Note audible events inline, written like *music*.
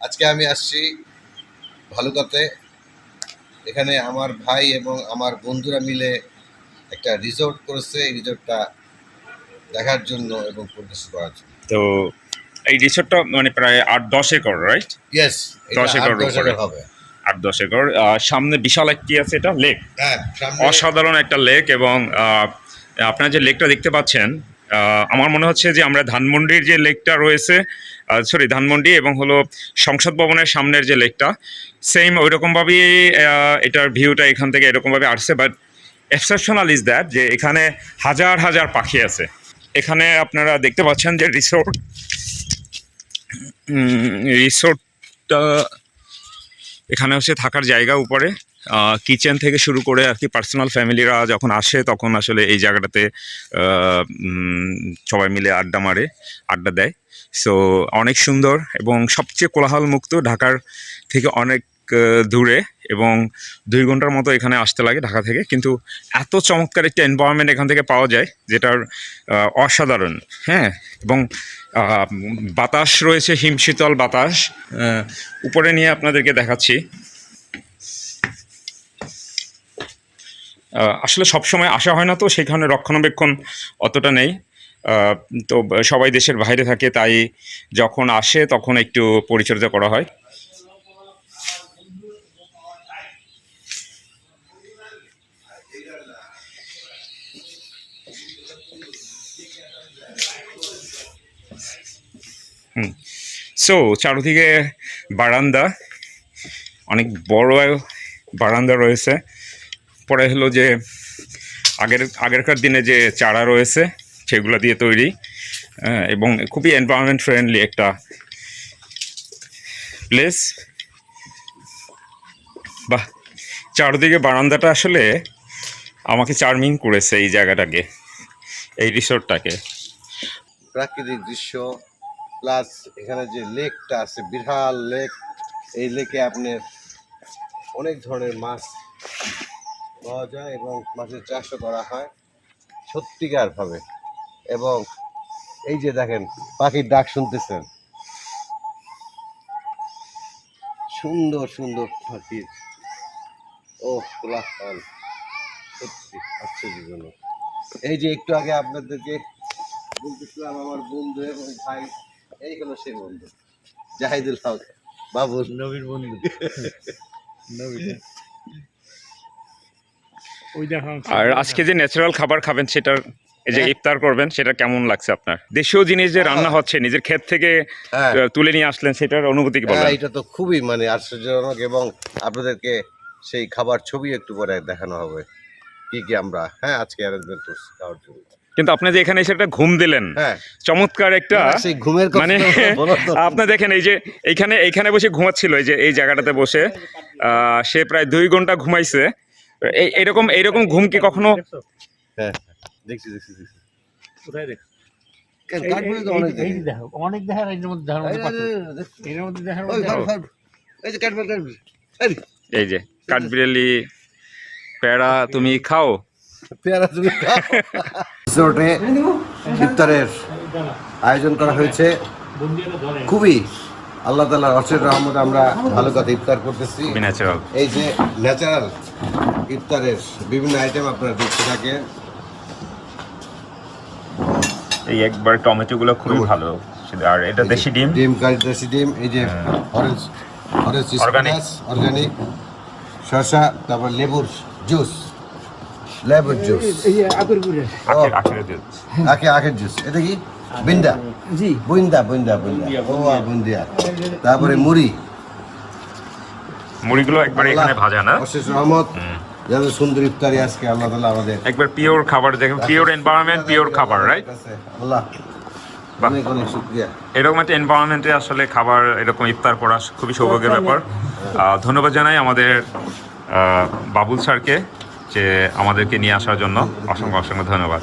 আজকে আমি আসছি ভালুকাতে। এখানে আমার ভাই এবং আমার বন্ধুরা মিলে একটা রিসোর্ট করেছে। এই রিসোর্টটা দেখার জন্য এবং পরিদর্শন করার জন্য। তো এই রিসোর্টটা মানে প্রায় আট দশ একর রাইট ইয়েস দশ উপরে। হবে। আট দশ একর সামনে বিশাল একটি আছে এটা লেক হ্যাঁ অসাধারণ একটা লেক এবং আহ, আপনারা যে লেকটা দেখতে পাচ্ছেন আমার মনে হচ্ছে যে আমরা ধানমন্ডির যে লেকটা রয়েছে সরি ধানমন্ডি এবং হলো সংসদ ভবনের সামনের যে লেকটা সেম ওই রকমভাবেই এটার ভিউটা এখান থেকে এরকমভাবে আসছে বাট এক্সেপশনাল ইজ দ্যাট যে এখানে হাজার হাজার পাখি আছে। এখানে আপনারা দেখতে পাচ্ছেন যে রিসোর্ট রিসোর্টটা এখানে হচ্ছে থাকার জায়গা উপরে। কিচেন থেকে শুরু করে আর কি পার্সোনাল ফ্যামিলিরা যখন আসে তখন আসলে এই জায়গাটাতে সবাই মিলে আড্ডা মারে, আড্ডা দেয়। সো অনেক সুন্দর এবং সবচেয়ে কোলাহল মুক্ত ঢাকার থেকে অনেক দূরে এবং দুই ঘণ্টার মতো এখানে আসতে লাগে ঢাকা থেকে। কিন্তু এত চমৎকার একটা এনভায়রনমেন্ট এখান থেকে পাওয়া যায় যেটার অসাধারণ। হ্যাঁ এবং বাতাস রয়েছে, হিমশীতল বাতাস। উপরে নিয়ে আপনাদেরকে দেখাচ্ছি। আসলে সবসময় আসা হয় না তো সেখানে রক্ষণাবেক্ষণ অতটা নেই। তো সবাই দেশের বাইরে থাকে, তাই যখন আসে তখন একটু পরিচর্যা করা হয়। হুম। সো চারদিকে বারান্দা, অনেক বড় বারান্দা রয়েছে। পরে হলো যে আগের, আগেরকার দিনে যে চারা রয়েছে, সেগুলো দিয়ে তৈরি এবং খুবই এনভায়রনমেন্ট ফ্রেন্ডলি একটা প্লেস বাহ! চারদিকে বারান্দাটা আসলে আমাকে চার্মিং করেছে এই জায়গাটাকে, এই রিসোর্টটাকে প্রাকৃতিক দৃশ্য প্লাস এখানে যে লেকটা আছে বিশাল লেক এই লেকে আপনার অনেক ধরনের মাছ পাওয়া যায় এবং মাছের চাষও করা হয় সত্যিকার ভাবে এবং এই যে দেখেন পাখির ডাক শুনতেছেন। সুন্দর সুন্দর পাখির ও কোলাহল সত্যি আশ্চর্যজনক। এই যে একটু আগে আপনাদেরকে বলতেছিলাম আমার বন্ধু এবং ভাই এই হলো সেই বন্ধু জাহিদুল হক। বাবুল। নবীর বন্ধু। *laughs* নবীর দেখা আর আজকে যে ন্যাচারাল খাবার খাবেন সেটার এই যে হ্যাঁ। ইফতার করবেন সেটা কেমন লাগছে আপনার? দেশীয় জিনিস যে রান্না হচ্ছে নিজের ক্ষেত থেকে হ্যাঁ। তুলে নিয়ে আসলেন সেটার অনুভূতি কি হ্যাঁ, বলবেন এটা তো খুবই মানে আশ্চর্যজনক এবং আপনাদেরকে সেই খাবার ছবি একটু পরে দেখানো হবে। কি কি আমরা হ্যাঁ আজকে অ্যারেঞ্জমেন্ট করছি খাওয়ার জন্য। কিন্তু আপনি যে এখানে এসে একটা ঘুম দিলেন হ্যাঁ। চমৎকার একটা ঘুমের মানে। *laughs* আপনার দেখেন এই যে এইখানে এইখানে বসে ঘুমাচ্ছিল এই যে এই জায়গাটাতে বসে আহ, সে প্রায় দুই ঘণ্টা ঘুমাইছে এই এরকম এইরকম ঘুম কি কখনো হ্যাঁ দেখছি দেখছি কোথায় অনেক দেখার এর মধ্যে এই। এর মধ্যে দেখার যে কাঠবিড়ালি, কাঠবিড়ালি। এই, এই যে কাঠবিড়ালি প্যাড়া তুমি খাও? পেয়ারা তুমি খাও। রিসোর্টে ইফতারের আয়োজন করা হয়েছে। খুবই আল্লাহ তালার অশেষ রহমত আমরা ভালো কথা ইফতার করতেছি। ন্যাচারাল এই যে ন্যাচারাল ইফতারের বিভিন্ন আইটেম আপনারা দেখতে থাকেন। এই একবার টমেটো গুলো খুবই ভালো। আর এটা দেশি ডিম? ডিম কারি দেশি ডিম এই যে অরেঞ্জ অরেঞ্জ Organic. অর্গানিক শসা তারপর লেবুর জুস লেবুর জুস আখের আখে আখের জুস এটা কি? বিন্দা জি। বুন্দা বুন্দা বুন্দা ও বুন্দিয়া তারপরে মুড়ি। মুড়িগুলো একবার এখানে ভাজা না? অশেষ রহমত। যেন সুন্দর ইফতারি আজকে আল্লাহ তালা আমাদের। একবার পিওর খাবার দেখেন পিওর এনভায়রনমেন্ট পিওর খাবার রাইট আল্লাহ। অনেক অনেক শুক্রিয়া। এরকম একটা এনভায়রনমেন্টে আসলে খাবার এরকম ইফতার করা খুবই সৌভাগ্যের ব্যাপার। ধন্যবাদ জানাই আমাদের বাবুল স্যারকে যে আমাদেরকে নিয়ে আসার জন্য। অসংখ্য অসংখ্য ধন্যবাদ।